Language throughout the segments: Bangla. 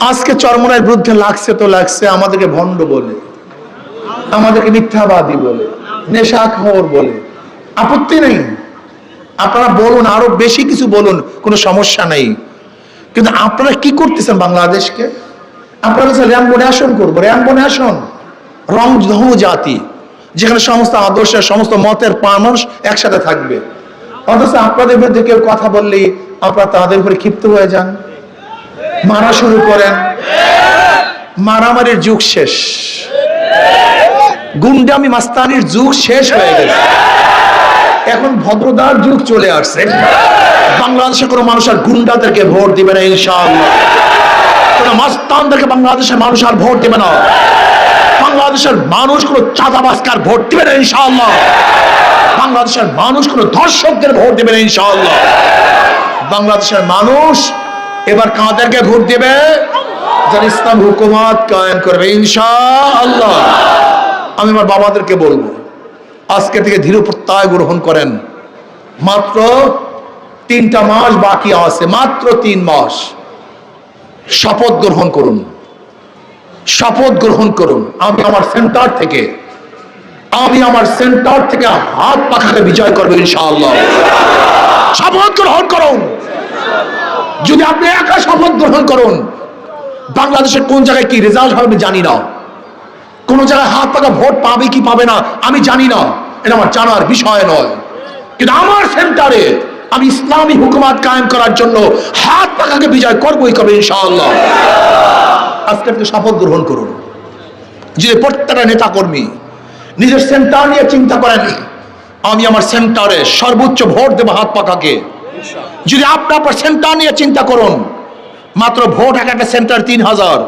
আজকে চরমনার বিরুদ্ধে লাগছে তো লাগছে, আমাদেরকে ভণ্ড বলে। আমাদেরকে মিথ্যাবাদী বলে নেশা খবর বলে। আপত্তি নেই। আপনারা বলুন, আরও বেশি কিছু বলুন, কোনো সমস্যা নেই। কিন্তু আপনারা কি করতেছেন বাংলাদেশকে? আপনারা রং জাতি, যেখানে সমস্ত আদর্শের, সমস্ত মতের মানুষ একসাথে থাকবে। অথচ আপনাদের বিরুদ্ধে কেউ কথা বললেই আপনারা তাদের উপরে ক্ষিপ্ত হয়ে যান। মারা শুরু করেন। মারামারির যুগ শেষ। গুন্ডামি মাস্তানির যুগ শেষ হয়ে গেছে। এখন ভদ্রতার যুগ চলে আসছে। বাংলাদেশে কোনো মানুষ আর গুন্ডাদেরকে ভোট দিবে না, ইনশাআল্লাহ। কোনো মাস্তানদেরকে বাংলাদেশের মানুষ আর ভোট দিবে না। বাংলাদেশের মানুষ কোনো চাঁদাবাসকার ভোট দিবে না, ইনশাআল্লাহ। বাংলাদেশের মানুষ কোনো ধর্ষকদের ভোট দিবে না, ইনশাআল্লাহ। বাংলাদেশের মানুষ এবার কাদেরকে ভোট দিবে? যারা ইসলাম হুকুমাত কায়েম করবে, ইনশাআল্লাহ। আমি আমার বাবাদেরকে বলব, আজকে থেকে ধীর প্রত্যয় গ্রহণ করেন। মাত্র তিনটা মাস বাকি আছে, মাত্র তিন মাস। শপথ গ্রহণ করুন। শপথ গ্রহণ করুন। আমি আমার সেন্টার থেকে, আমি আমার সেন্টার থেকে হাত পাখাকে বিজয় করব, ইনশাআল্লাহ। শপথ গ্রহণ করুন। যদি আপনি একা শপথ গ্রহণ করুন, বাংলাদেশের কোন জায়গায় কি রেজাল্ট হবে জানি না। কোন জায়গায় হাত পাকা ভোট পাবে কি পাবে না, আমি জানি না। এটা আমার জানার বিষয় নয়। কিন্তু আমার সেন্টারে আমি ইসলামী হুকুমাত কায়েম করার জন্য হাত পাকাকে বিজয় করবোই কবে ইনশাআল্লাহ। আজকে আপনি শপথ গ্রহণ করুন। যে প্রত্যেকটা নেতা কর্মী নিজের সেন্টার নিয়ে চিন্তা করেন, আমি আমার সেন্টারে সর্বোচ্চ ভোট দেবো হাত পাকাকে। যদি আপনি আপনার সেন্টার নিয়ে চিন্তা করুন, মাত্র ভোট এক একটা সেন্টার তিন হাজার,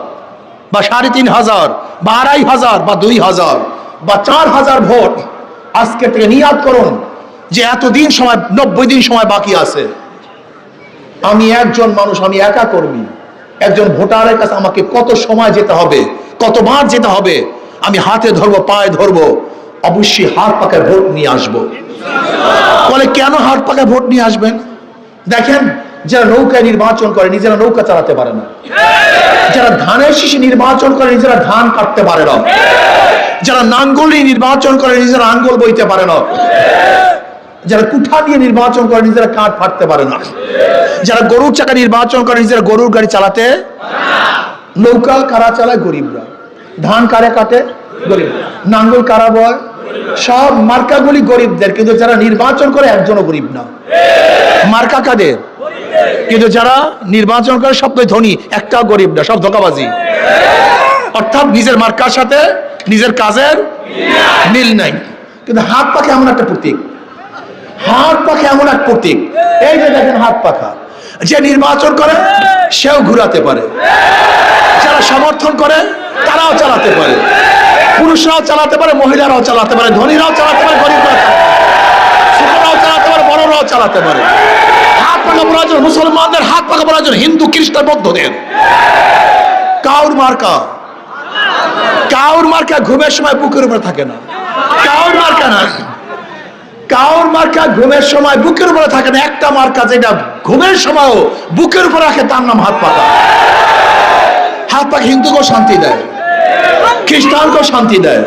বা সাড়ে তিন হাজার, বা আড়াই হাজার, বা দুই হাজার, বা চার হাজার ভোট আজকে থেকে নিয়াদ করুন যে এতদিন সময়, নব্বই দিন সময় বাকি আছে। আমি একজন মানুষ, আমি একা কর্মী। একজন ভোটারের কাছে আমাকে কত সময় যেতে হবে, কতবার যেতে হবে, আমি হাতে ধরবো, পায়ে ধরবো, অবশ্যই হাত পাকায় ভোট নিয়ে আসব। বলে, কেন হাত পাকায় ভোট নিয়ে আসবেন? দেখেন, যারা নৌকায় নির্বাচন করে, নিজেরা নৌকা চালাতে পারে না। যারা ধানের শীষে নির্বাচন করে, নিজেরা ধান কাটতে পারে না। যারা নাঙ্গল নিয়ে নির্বাচন করে, নিজেরা আঙ্গল বইতে পারে না। যারা কুঠা নিয়ে নির্বাচন করে, নিজেরা কাঠ ফাটতে পারে না। যারা গরুর চাকা নির্বাচন করে, নিজেরা গরুর গাড়ি চালাতে নৌকা কারা চালায়? গরিবরা। ধান কারে কাটে? গরিব নাঙ্গল কারা বয়? সব মার্কাগুলি গরিবদের, কিন্তু যারা নির্বাচন করে একজনও গরিব না। মার্কা কাদের? কিন্তু যারা নির্বাচন করে সবটাই ধনী, একটাও গরিব না, সব ধোকাবাজি। অর্থাৎ নিজের মার্কার সাথে নিজের কাজের মিল নাই। কিন্তু হাত পাখা এমন একটা প্রতীক। হাত পাখা এমন এক প্রতীক। এই যে দেখেন হাত পাখা, যে নির্বাচন করে, সেও ঘুরাতে পারে। যারা সমর্থন করে, তারাও চালাতে পারে। পুরুষরাও চালাতে পারে, মহিলারাও চালাতে পারে, ধনীরাও চালাতে পারে, গরিবরাও ছোটরাও চালাতে পারে, বড়রাও চালাতে পারে। হাত পাকা প্রয়োজন মুসলমানদের হাত পাকা প্রয়োজন হিন্দু খ্রিস্টান বৌদ্ধদের কাউর মার্কা? কাউর মার্কা ঘুমের সময় বুকের উপরে থাকে না। কাউর মার্কা না। কাউর মার্কা ঘুমের সময় বুকের উপরে থাকে না। একটা মার্কা যেটা ঘুমের সময়ও বুকের উপরে রাখে, তার নাম হাত পাকা। হাত পাকা হিন্দুকেও শান্তি দেয়। খ্রিস্টানকেও শান্তি দেয়,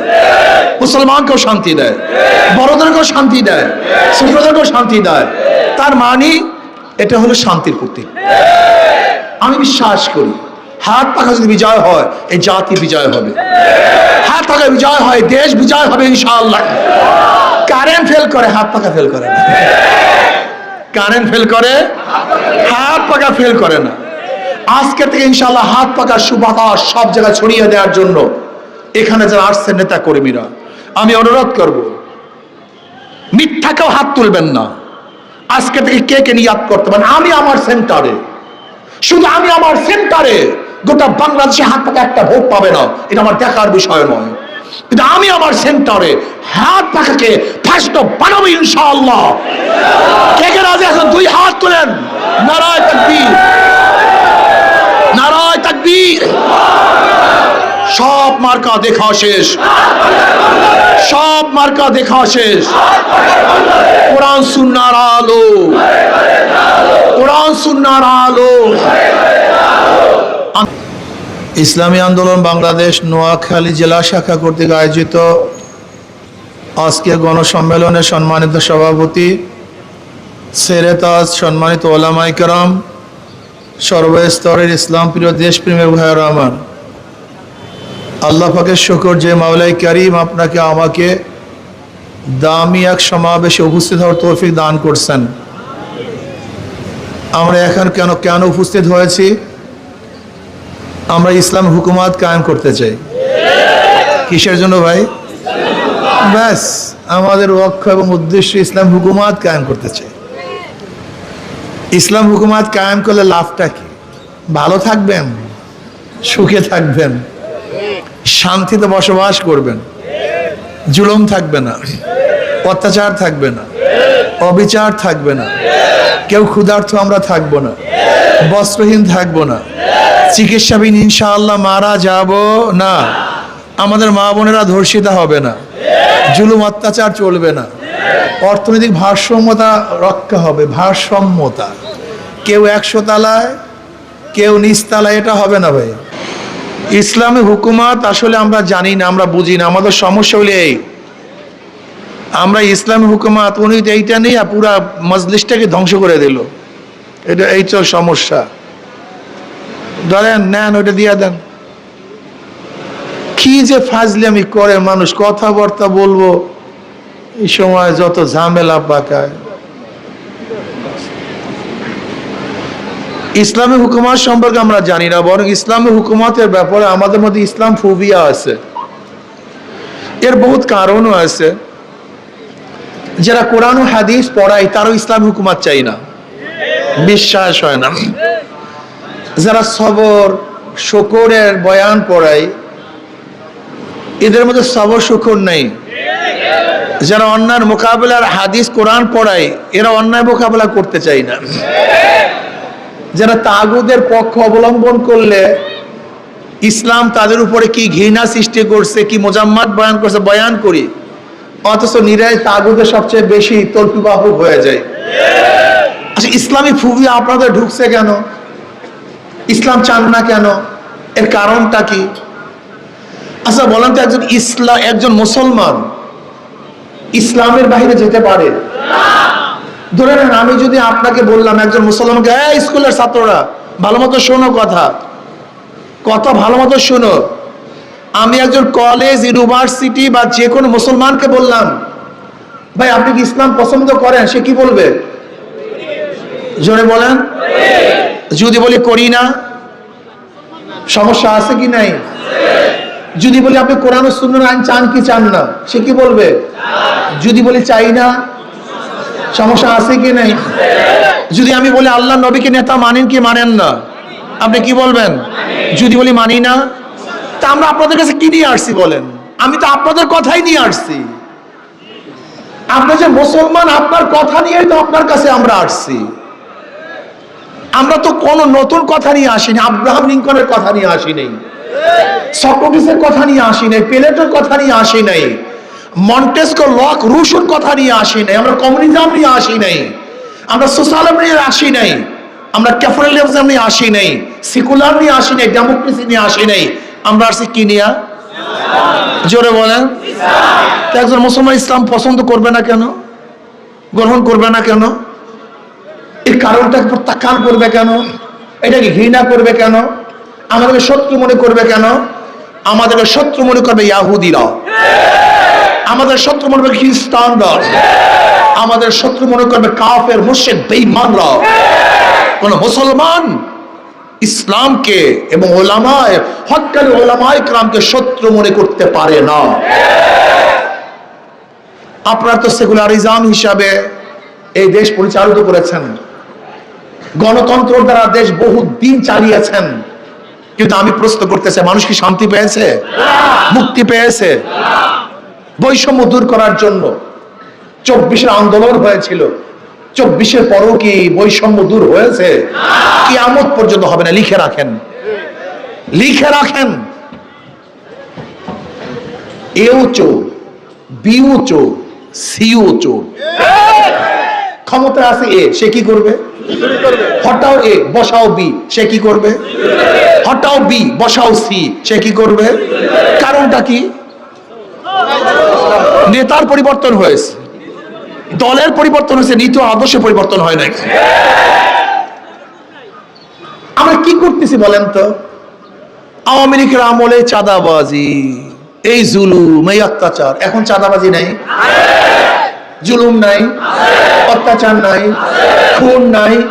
মুসলমানকেও শান্তি দেয়, বড়দেরকেও শান্তি দেয়, ছোটদেরকেও শান্তি দেয়। তার মানে এটা হলো শান্তির প্রতীক। আমি বিশ্বাস করি, হাত পাখা যদি বিজয় হয়, এই জাতি বিজয় হবে। হাত পাখা বিজয় হয়, দেশ বিজয় হবে ইনশাআল্লাহ। কারেন্ট ফেল করে, হাত পাখা ফেল করে না। কারেন্ট ফেল করে, হাত পাখা ফেল করে না। আজকে থেকে ইনশাল্লাহ হাত পাকার সুবাতাস সব জায়গায় ছড়িয়ে দেওয়ার জন্য এখানে যারা আসছেন নেতা কর্মীরা আমি অনুরোধ করব, মিথ্যাকেও হাত তুলবেন না। আজকে থেকে কে কে নিয়াদ করতে পারেন? আমি আমার সেন্টারে। শুধু আমি আমার সেন্টারে গোটা বাংলাদেশে হাত পাকা একটা ভোট পাবে না, এটা আমার দেখার বিষয় নয়। কিন্তু আমি আমার সেন্টারে হাত পাখাকে ফার্স্ট বানাবো ইনশাআল্লাহ। কে কে রাজি আছেন? দুই হাত তুলেন। নারায় তাকবীর। তাকবীর। সব মার্কা দেখা শেষ। সব মার্কা দেখা শেষ। কোরআন সুন্নার আলো। কোরআন সুন্নার আলো। ইসলামী আন্দোলন বাংলাদেশ নোয়াখালী জেলা শাখা কর্তৃক আয়োজিত আজকের গণসম্মেলনে সম্মানিত সভাপতি, সেরেতাজ সম্মানিত ওলামাই কারাম সর্বস্তরের ইসলাম প্রিয় দেশপ্রেমের ভাইয়ের আমার, আল্লাহ পাকের শুকর যে মাওলাই করিম আপনাকে, আমাকে দামি এক সমাবেশে উপস্থিত হওয়ার তৌফিক দান করছেন। আমরা এখন কেন কেন উপস্থিত হয়েছি? আমরা ইসলাম হুকুমাত কায়েম করতে চাই। কিসের জন্য ভাই? ব্যাস, আমাদের লক্ষ্য এবং উদ্দেশ্য ইসলাম হুকুমাত কায়েম করতে চাই। ইসলাম হুকুমাত কায়েম করলে লাভটা কি? ভালো থাকবেন, সুখে থাকবেন, শান্তিতে বসবাস করবেন, জুলুম থাকবে না, অত্যাচার থাকবে না, অবিচার থাকবে না, কেউ ক্ষুধার্থ আমরা থাকব না, বস্ত্রহীন থাকব না, চিকিৎসাবিহীন ইনশাআল্লাহ মারা যাব না, আমাদের মা বোনেরা ধর্ষিতা হবে না, জুলুম অত্যাচার চলবে না। অর্থনৈতিক ভারসাম্যতা রক্ষা হবে, ভারসাম্যতা। কেউ একশো তালায়, কেউ নিচতলায় এটা হবে না ভাই। ইসলামী হুকুমাত আসলে আমরা জানি না, আমরা বুঝি না, আমাদের সমস্যা হলে এই। আমরা ইসলামী হুকুমাত, উনি এইটা নেই পুরা মজলিসটাকে ধ্বংস করে দিল। এটা, এই চল সমস্যা। ধরেন, নেন, ওইটা দিয়ে দেন। কি যে ফাজলামি করে মানুষ, কথাবার্তা বলব। এই সময় যত ঝামেলা পাকায় ইসলামী হুকুমাত সম্পর্কে আমরা জানি না, বরং ইসলামী হুকুমাতের ব্যাপারে আমাদের মধ্যে ইসলাম ফুবিয়া আছে। এর বহুত কারণও আছে। যারা কোরআন ও হাদিস পড়ায়, তারও ইসলাম হুকুমাত চাই না। বিশ্বাস হয় না। যারা সবর, শকরের বয়ান পড়ায়, এদের মধ্যে সবর, শুকর নেই। যারা অন্যায়ের মোকাবেলার হাদিস কোরআন পড়ায়, এরা অন্যায় মোকাবেলা করতে চাই না। যারা তাগুদের পক্ষ অবলম্বন করলে, ইসলাম তাদের উপরে কি ঘৃণা সৃষ্টি করছে, কি মোজাম্মাত বয়ান করছে, বয়ান করি। অথচ নিরায় তাগুদের সবচেয়ে বেশি তল্পিবাহ হয়ে যায়। আচ্ছা ইসলামী ফুবি আপনাদের ঢুকছে কেন? ইসলাম চান না কেন? এর কারণটা কি? আচ্ছা বলেন তো একজন ইসলাম একজন মুসলমান ইসলামের বাইরে যেতে পারে। ধরে নেন, আমি যদি আপনাকে বললাম, একজন মুসলমানকে স্কুলের ছাত্ররা ভালো মতো শোনো কথা। কথা ভালো মতো শোনো। আমি একজন কলেজ ইউনিভার্সিটি বা যে কোনো মুসলমানকে বললাম, ভাই, আপনি কি ইসলাম পছন্দ করেন? সে কি বলবে? জোরে বলেন। যদি বলি, করি না। সমস্যা আছে কি নাই? যদি বলি, আপনি কোরআন সুন্দর আইন চান কি চান না? সে কি বলবে? যদি বলি চাই না, সমস্যা আছে কি নেই? যদি আমি বলি আল্লাহ নবীকে নেতা মানেন কি মানেন না? আপনি কি বলবেন? যদি বলি মানি না, তা আমরা আপনাদের কাছে কি নিয়ে আসছি বলেন? আমি তো আপনাদের কথাই নিয়ে আসছি। আপনি যে মুসলমান, আপনার কথা নিয়ে তো আপনার কাছে আমরা আসছি। আমরা তো কোনো নতুন কথা নিয়ে আসিনি, আব্রাহাম লিঙ্কনের কথা নিয়ে আসি নাই সক্রেটিসের কথা নিয়ে আসি নাই প্লেটোর কথা নিয়ে আসি নাই মন্টেস্কো লক রুশোর কথা নিয়ে আসি নাই, আমরা কমিউনিজম নিয়ে আসি নাই, আমরা সোশ্যালিজম নিয়ে আসি নাই, আমরা ক্যাপিটালিজম নিয়ে আসি নাই, সেকুলার নিয়ে আসি নাই, ডেমোক্রেসি নিয়ে আসি নাই, আমরা আসছি কি নিয়ে? জোরে বলেন। একজন মুসলমান ইসলাম পছন্দ করবে না কেন? গ্রহণ করবে না কেন? এর কারণটা প্রত্যাখ্যান করবে কেন? এটাকে ঘৃণা করবে কেন? আমাদেরকে শত্রু মনে করবে কেন? আমাদেরকে শত্রু মনে করবে ইয়াহুদিরা। আমাদের শত্রু মনে করবে খ্রিস্টানরা। আমাদের শত্রু মনে করবে কাফের মুর্শিদ বেঈমানরা। কোন মুসলমান ইসলামকে এবং ওলামায় হকালি ওলামায় ক্রামকে শত্রু মনে করতে পারে না। আপনার তো সেকুলারিজম হিসাবে এই দেশ পরিচালিত করেছেন। গণতন্ত্র দ্বারা দেশ বহু দিন চালিয়েছেন। কিন্তু আমি প্রশ্ন করতেছে, মানুষ কি শান্তি পেয়েছে? মুক্তি পেয়েছে? বৈষম্য দূর করার জন্য চব্বিশের আন্দোলন হয়েছিল। চব্বিশের পরও কি বৈষম্য দূর হয়েছে? কি আমত পর্যন্ত হবে না, লিখে রাখেন। লিখে রাখেন। এও চোর বিও চোর সিও চোর ক্ষমতা আছে এ, সে কি করবে? হটাও এ, বসাও বি, সে কি করবে? হটাও বি, বসাও সি, সে কি করবে? কারণটা কি? নেতার পরিবর্তন হয়েছে। দলের পরিবর্তন হয়েছে, নীতি আদর্শে পরিবর্তন হয় নাই। আমরা কি করতেছি বলেন তো? আওয়ামী লীগের আমলে চাঁদাবাজি, এই জুলুম, এই অত্যাচার। এখন চাঁদাবাজি নাই? জুলুম নাই? অত্যাচার নাই? খুন নাই?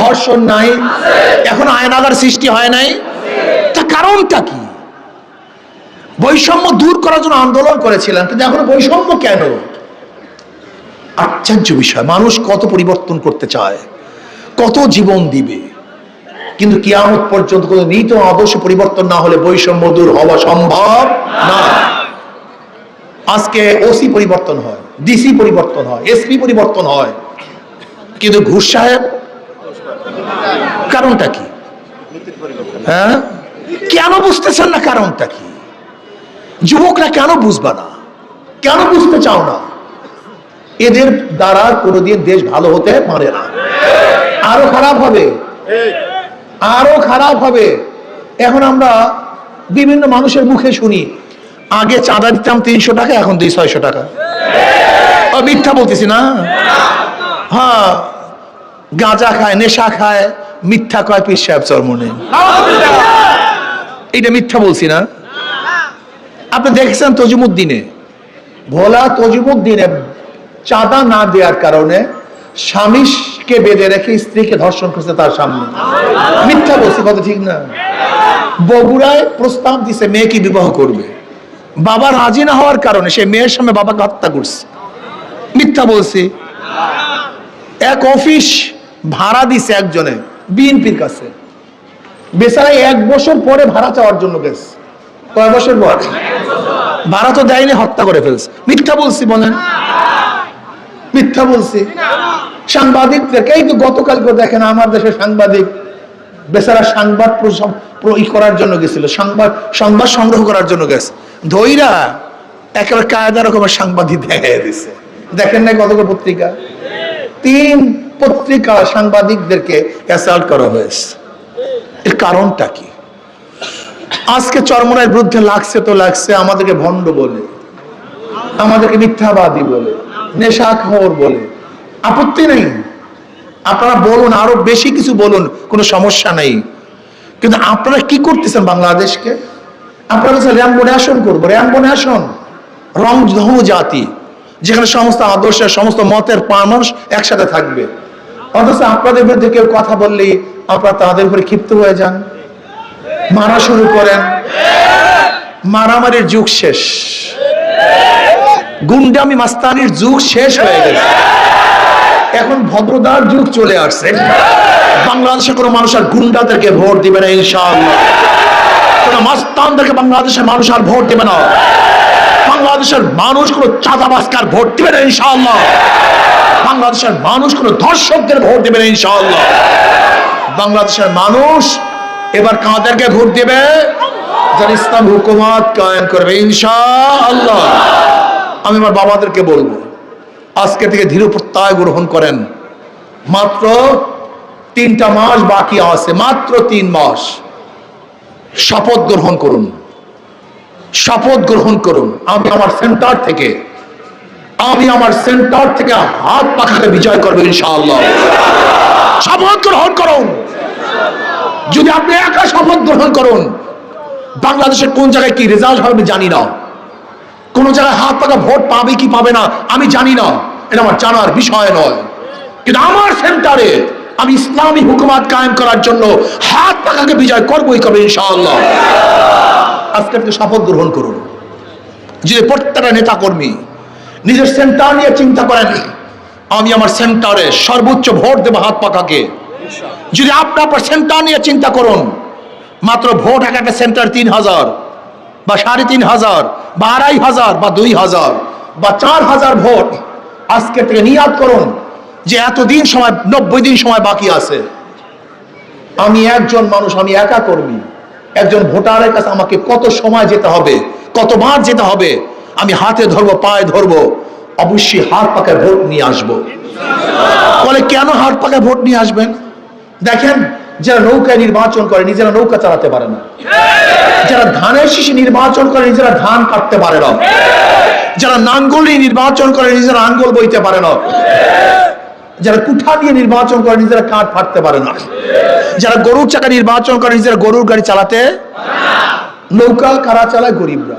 ধর্ষণ নাই? এখন আয়নাগার সৃষ্টি হয় নাই? তা কারণটা কি? বৈষম্য দূর করার জন্য আন্দোলন করেছিলেন, কিন্তু এখন বৈষম্য কেন? আশ্চর্য বিষয়। মানুষ কত পরিবর্তন করতে চায়, কত জীবন দিবে, কিন্তু কিয়ামত পর্যন্ত কোনো নীত আদর্শ পরিবর্তন না হলে বৈষম্য দূর হওয়া সম্ভব না। আজকে ওসি পরিবর্তন হয়, ডিসি পরিবর্তন হয়, এসপি পরিবর্তন হয়। কিন্তু ঘুষ সাহেব, কারণটা কি? হ্যাঁ? কেন বুঝতেছেন না কারণটা কি? যুবকরা কেন বুঝবা না? কেন বুঝতে চাও না? এদের দ্বারা কোনোদিন দেশ ভালো হতে পারে না। আরও খারাপ হবে। আরও খারাপ হবে। এখন আমরা বিভিন্ন মানুষের মুখে শুনি আগে চাঁদা দিতাম তিনশো টাকা এখন দুই ছয়শো টাকা। ও, মিথ্যা বলতেছি না? হ্যাঁ গাঁজা খায় নেশা খায় মিথ্যা কয় পিস সাহেব চরমনে। এটা মিথ্যা বলছি না। আপনি দেখেছেন তজিমুদ্দিনে? ভোলা তজিমুদ্দিনে চাঁদা না দেওয়ার কারণে স্বামীকে বেঁধে রেখে স্ত্রীকে ধর্ষণ করছে তার সামনে। মিথ্যা বলছি, কথা ঠিক না। বগুড়ায় প্রস্তাব দিছে মেয়েকে বিবাহ করবে? বাবা রাজি না হওয়ার কারণে সে মেয়ের সামনে বাবাকে হত্যা করছে। মিথ্যা বলছি। এক অফিস ভাড়া দিছে একজনে, বিএনপির কাছে। বেচারা এক বছর পরে ভাড়া চাওয়ার জন্য গেছে। কয় বছর পর? ভাড়া তো দেয়নি, হত্যা করে ফেলছে। মিথ্যা বলছি বলেন। মিথ্যা বলছি। সাংবাদিকদেরকে, এই তো গতকালকে দেখেন আমার দেশের সাংবাদিক, বেচারা সংবাদ করার জন্য গেছিল, সংবাদ সংবাদ সংগ্রহ করার জন্য গেছে। ধৈরা একেবারে কায়দা রকমের সাংবাদিক দেখা দিছে। দেখেন না গতকাল পত্রিকা? তিন পত্রিকা সাংবাদিকদেরকে অ্যাসাল্ট করা হয়েছে। এর কারণটা কি? আজকে চরমনার বিরুদ্ধে লাগছে তো লাগছে, আমাদেরকে ভণ্ড বলে। আমাদেরকে মিথ্যাবাদী বলে, নেশাখোর বলে। আপত্তি নেই। আপনারা বলুন, আরও বেশি কিছু বলুন, কোনো সমস্যা নেই। কিন্তু আপনারা কি করতেছেন বাংলাদেশকে? আপনারা বলছেন র্যাম্বো ন্যাশন করব, র্যাম্বো ন্যাশন রং ধর্ম জাতি, যেখানে সমস্ত আদর্শের, সমস্ত মতের মানুষ একসাথে থাকবে। অথচ আপনাদের বিরুদ্ধে কেউ কথা বললেই আপনারা তাদের উপরে ক্ষিপ্ত হয়ে যান। মারা শুরু করেন। মারামারির যুগ শেষ। গুন্ডামি মাস্তানির যুগ শেষ হয়ে গেছে। এখন ভদ্রতার যুগ চলে আসছে। বাংলাদেশে কোনো মানুষ আর গুন্ডাদেরকে ভোট দিবে না, ইনশাআল্লাহ। কোনো মাস্তানদেরকে বাংলাদেশের মানুষ আর ভোট দিবে না। বাংলাদেশের মানুষ কোনো চাঁদাবাসকার ভোট দিবে না, ইনশাআল্লাহ। বাংলাদেশের মানুষ কোনো ধর্ষকদের ভোট দিবে না, ইনশাআল্লাহ। বাংলাদেশের মানুষ এবার কাদেরকে ভোট দিবে? যারা ইসলাম হুকুমাত কায়েম করবে, ইনশাআল্লাহ। আমি আমার বাবাদেরকে বলব, আজকে থেকে ধীর প্রত্যয় গ্রহণ করেন। মাত্র তিনটা মাস বাকি আছে, মাত্র তিন মাস। শপথ গ্রহণ করুন। শপথ গ্রহণ করুন। আমি আমার সেন্টার থেকে, আমি আমার সেন্টার থেকে হাত পাখাতে বিজয় করব, ইনশাআল্লাহ। শপথ গ্রহণ করুন। যদি আপনি একা শপথ গ্রহণ করুন, বাংলাদেশের কোন জায়গায় কি রেজাল্ট হবে জানি না। কোন জায়গায় হাত পাকা ভোট পাবে কি পাবে না, আমি জানি না। এটা আমার জানার বিষয় নয়। কিন্তু আমার সেন্টারে আমি ইসলামী হুকুমাত কায়েম করার জন্য হাত পাকাকে বিজয় করবোই করবে ইনশাআল্লাহ। আজকে থেকে শপথ গ্রহণ করুন। যে প্রত্যেকটা নেতা কর্মী নিজের সেন্টার নিয়ে চিন্তা করেন, আমি আমার সেন্টারে সর্বোচ্চ ভোট দেবো হাত পাকাকে। যদি আপনি আপনার সেন্টার নিয়ে চিন্তা করুন, মাত্র ভোট এক একটা সেন্টার তিন হাজার, বা সাড়ে তিন হাজার, বা আড়াই হাজার, বা দুই হাজার, বা চার হাজার ভোট, আজকে থেকে নিয়াদ করুন যে এতদিন সময়, নব্বই দিন সময় বাকি আছে। আমি একজন মানুষ, আমি একা কর্মী। একজন ভোটারের কাছে আমাকে কত সময় যেতে হবে কতবার যেতে হবে, আমি হাতে ধরবো, পায়ে ধরবো, অবশ্যই হাত পাকায় ভোট নিয়ে আসব। বলে, কেন হাত পাকায় ভোট নিয়ে আসবেন? দেখেন, যারা নৌকায় নির্বাচন করে, নিজেরা নৌকা চালাতে পারে না। যারা ধানের শীষে নির্বাচন করে, নিজেরা ধান কাটতে পারে না। যারা নাঙ্গল নিয়ে নির্বাচন করে, নিজেরা আঙ্গল বইতে পারে না। যারা কুঠা দিয়ে নির্বাচন করে, নিজেরা কাঠ ফাটতে পারে না। যারা গরুর চাকা নির্বাচন করে, নিজেরা গরুর গাড়ি চালাতে নৌকা কারা চালায়? গরিবরা।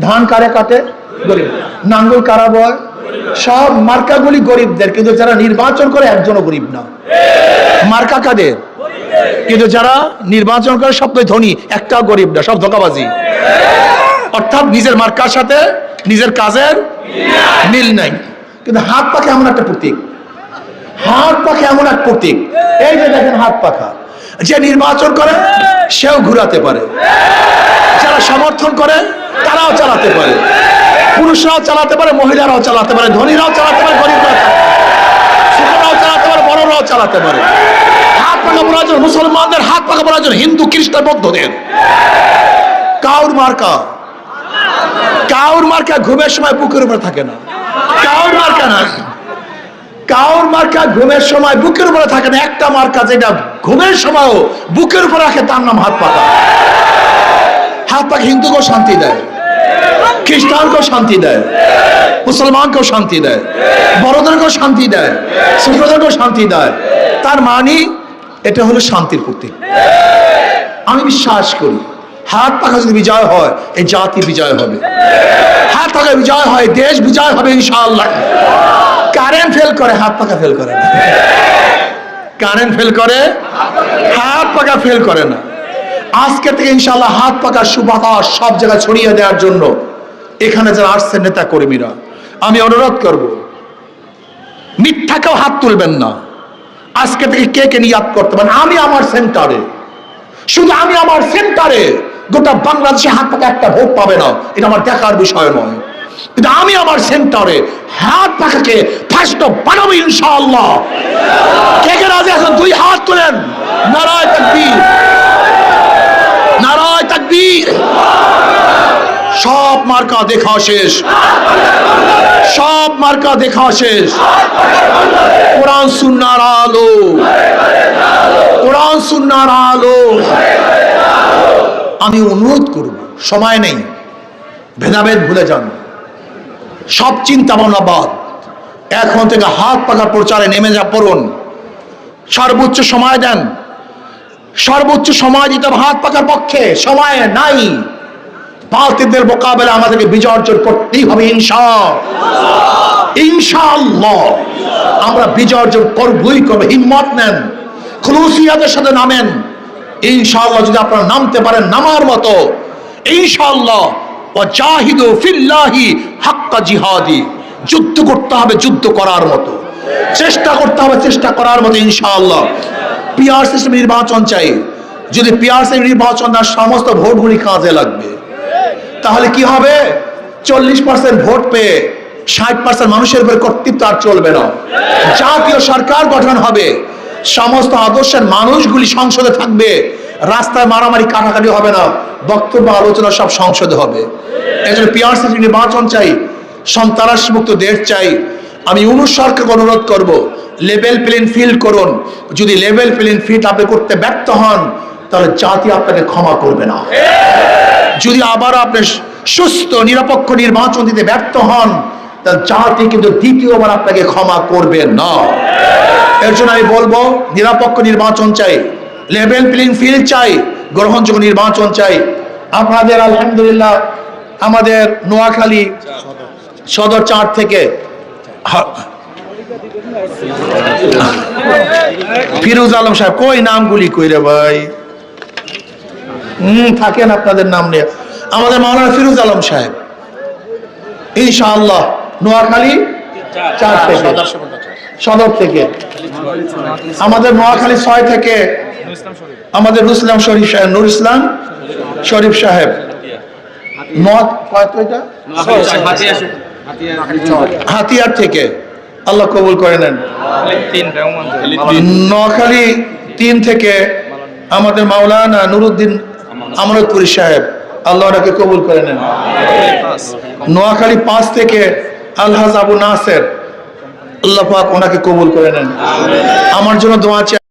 ধান কারে কাটে? গরিব নাঙ্গল কারা বয়? সব মার্কাগুলি গরিবদের, কিন্তু যারা নির্বাচন করে একজনও গরিব না। মার্কা কাদের? কিন্তু যারা নির্বাচন করে সবটাই ধনী, একটাও গরিব না, সব ধোকাবাজি। অর্থাৎ নিজের মার্কার সাথে নিজের কাজের মিল নাই। কিন্তু হাত পাখা এমন একটা প্রতীক। হাত পাখা এমন এক প্রতীক। এই যে দেখেন হাত পাখা, যে নির্বাচন করে, সেও ঘুরাতে পারে। যারা সমর্থন করে, তারাও চালাতে পারে। পুরুষরাও চালাতে পারে, মহিলারাও চালাতে পারে, ধনীরাও চালাতে পারে, গরিবরাও ছোটরাও চালাতে পারে, বড়রাও চালাতে পারে। হাত পাকা প্রয়োজন মুসলমানদের হাত পাকা প্রয়োজন হিন্দু খ্রিস্টান বৌদ্ধদের কাউর মার্কা? কাউর মার্কা ঘুমের সময় বুকের উপরে থাকে না। কাউর মার্কা না। কাউর মার্কা ঘুমের সময় বুকের উপরে থাকে না। একটা মার্কা যেটা ঘুমের সময়ও বুকের উপরে রাখে, তার নাম হাত পাকা। হাত পাকা হিন্দুকেও শান্তি দেয়। খ্রিস্টানকেও শান্তি দেয়, মুসলমানকেও শান্তি দেয়, বড়দেরকেও শান্তি দেয়, ছোটদেরকেও শান্তি দেয়। তার মানে এটা হলো শান্তির প্রতীক। আমি বিশ্বাস করি, হাত পাখা যদি বিজয় হয়, এই জাতি বিজয় হবে। হাত পাখা বিজয় হয়, দেশ বিজয় হবে, ইনশাআল্লাহ। কারেন্ট ফেল করে, হাত পাখা ফেল করে না। কারেন্ট ফেল করে, হাত পাখা ফেল করে না। আজকে থেকে ইনশাআল্লাহ হাত পাকার সুবাতাস সব জায়গায় ছড়িয়ে দেওয়ার জন্য এখানে যারা আসছেন নেতা কর্মীরা, আমি অনুরোধ করব, মিথ্যাকেও হাত তুলবেন না। আজকে থেকে কে কে নিয়াত করতে পারেন? আমি আমার সেন্টারে। শুধু আমি আমার সেন্টারে গোটা বাংলাদেশে হাত পাকা একটা ভোট পাবে না, এটা আমার দেখার বিষয় নয়। কিন্তু আমি আমার সেন্টারে হাত পাখাকে ফার্স্ট বানাবো ইনশাআল্লাহ। কে কে রাজি আছেন? দুই হাত তোলেন। নারায় তাকবীর। নারায় তাকবীর। সব মার্কা দেখা শেষ। সব মার্কা দেখা শেষ। কোরআন, সুন্নার আলো। কোরআন, সুন্নার আলো। আমি অনুরোধ করব, সময় নেই। ভেদাভেদ ভুলে যান। সব চিন্তা ভাবনা বাদ। এখন থেকে হাত পাকার প্রচারে নেমে যা পড়ুন। সর্বোচ্চ সময় দেন। সর্বোচ্চ সময় দিতে হবে হাত পাকার পক্ষে। সময় নাই। বাতিলদের মোকাবেলা আমাদেরকে বিজয় অর্জন করতেই হবে আমরা বিজয় অর্জন করবই করব হিম্মত নেন। খুলুসিয়াদের সাথে নামেন। ইনশাআল্লাহ যদি আপনারা নামতে পারেন নামার মতো। ইনশাআল্লাহ। ফিল্লাহি হাক্কা জিহাদি। যুদ্ধ করতে হবে, যুদ্ধ করার মতো। চেষ্টা করতে হবে, চেষ্টা করার মতো, ইনশাআল্লাহ। পিআর সিস্টেম নির্বাচন চাই। যদি পিআর সিস্টেম নির্বাচন তার সমস্ত ভোটগুলি কাজে লাগবে। তাহলে কি হবে? চল্লিশ পার্সেন্ট ভোট পেয়ে ষাট পার্সেন্ট মানুষের উপর কর্তৃত্ব আর চলবে না। জাতীয় সরকার গঠন হবে। সমস্ত আদর্শের মানুষগুলি সংসদে থাকবে। রাস্তায় মারামারি, কাটাকাটি হবে না। বক্তব্য, আলোচনা সব সংসদে হবে। এই জন্য পিআরসি নির্বাচন চাই। সন্ত্রাস মুক্ত দেশ চাই। আমি সরকারকে অনুরোধ করব। লেভেল প্লেন ফিল্ড করুন। যদি লেভেল প্লেন ফিল্ড আপনি করতে ব্যর্থ হন, তাহলে জাতি আপনাকে ক্ষমা করবে না। যদি আবার আপনি সুস্থ, নিরপেক্ষ নির্বাচন দিতে ব্যর্থ হন, তাহলে জাতি কিন্তু দ্বিতীয়বার আপনাকে ক্ষমা করবে না। এর জন্য আমি বলব, নিরপেক্ষ নির্বাচন চাই, লেভেল প্লেন ফিল্ড চাই, গ্রহণযোগ্য নির্বাচন চাই। আপনাদের আলহামদুলিল্লাহ, আমাদের নোয়াখালী সদর চার থেকে ফিরোজ আলম সাহেব কই নামগুলি কই রে ভাই? হম থাকেন আপনাদের নাম নিয়ে। আমাদের মাওলানা ফিরোজ আলম সাহেব ইনশাআল্লাহ নোয়াখালী চার থেকে। সদর থেকে। আমাদের নোয়াখালী ছয় থেকে। আমাদের নুর ইসলাম শরীফ সাহেব নুর ইসলাম শরীফ সাহেব। হাতিয়ার থেকে। আল্লাহ কবুল করে নেন। নোয়াখালী তিন থেকে আমাদের মাওলানা নুরুদ্দিন আমরতপুরি সাহেব আল্লাহ ওনাকে কবুল করে নেন। নোয়াখালী পাঁচ থেকে আলহাজ আবু নাসের আল্লাহ পাক ওনাকে কবুল করে নেন। আমার জন্য দোয়া